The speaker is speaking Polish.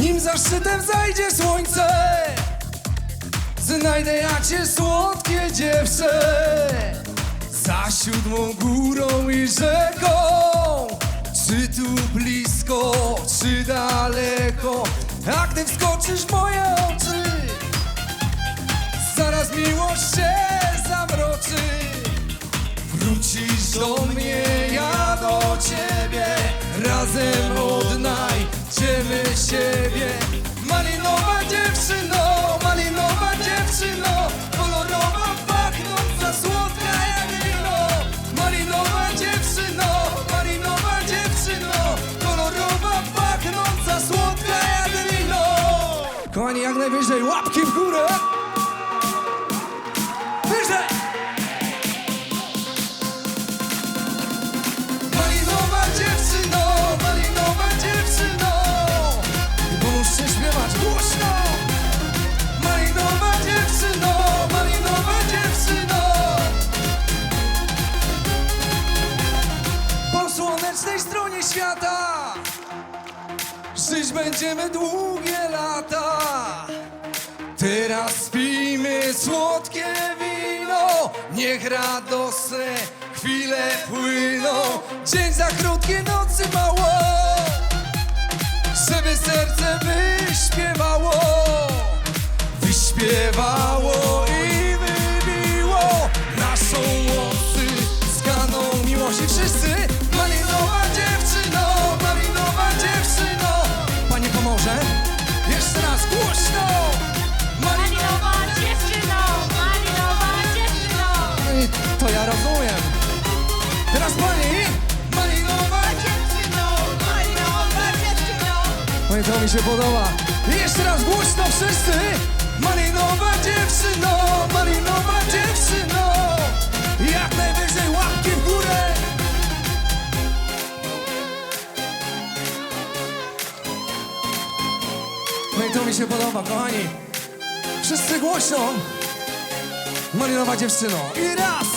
Nim za szczytem zajdzie słońce Znajdę ja cię słodkie dziewczę. Za siódmą górą i rzeką Czy tu blisko, czy daleko? A gdy wskoczysz w moje oczy Zaraz miłość się siebie. Malinowa dziewczyno, malinowa dziewczyno Kolorowa, pachnąca, słodka jak wino. Malinowa dziewczyno, malinowa dziewczyno Kolorowa, pachnąca, słodka jak wino. Kochani, jak najwyżej łapki w górę słonecznej stronie świata. Żyć będziemy długie lata. Teraz pijmy słodkie wino. Niech radosne chwile płyną. Dzień za krótkie, nocy mało. Żeby serce wyśpiewało to ja rozumiem. Teraz pani malinowa Dziewczyno, malinowa dziewczyno No to mi się podoba. Jeszcze raz głośno wszyscy. Malinowa dziewczyno, malinowa dziewczyno. Jak najwyżej łapki w górę. No to mi się podoba, kochani. Wszyscy głośno. Malinowa dziewczyno. I raz,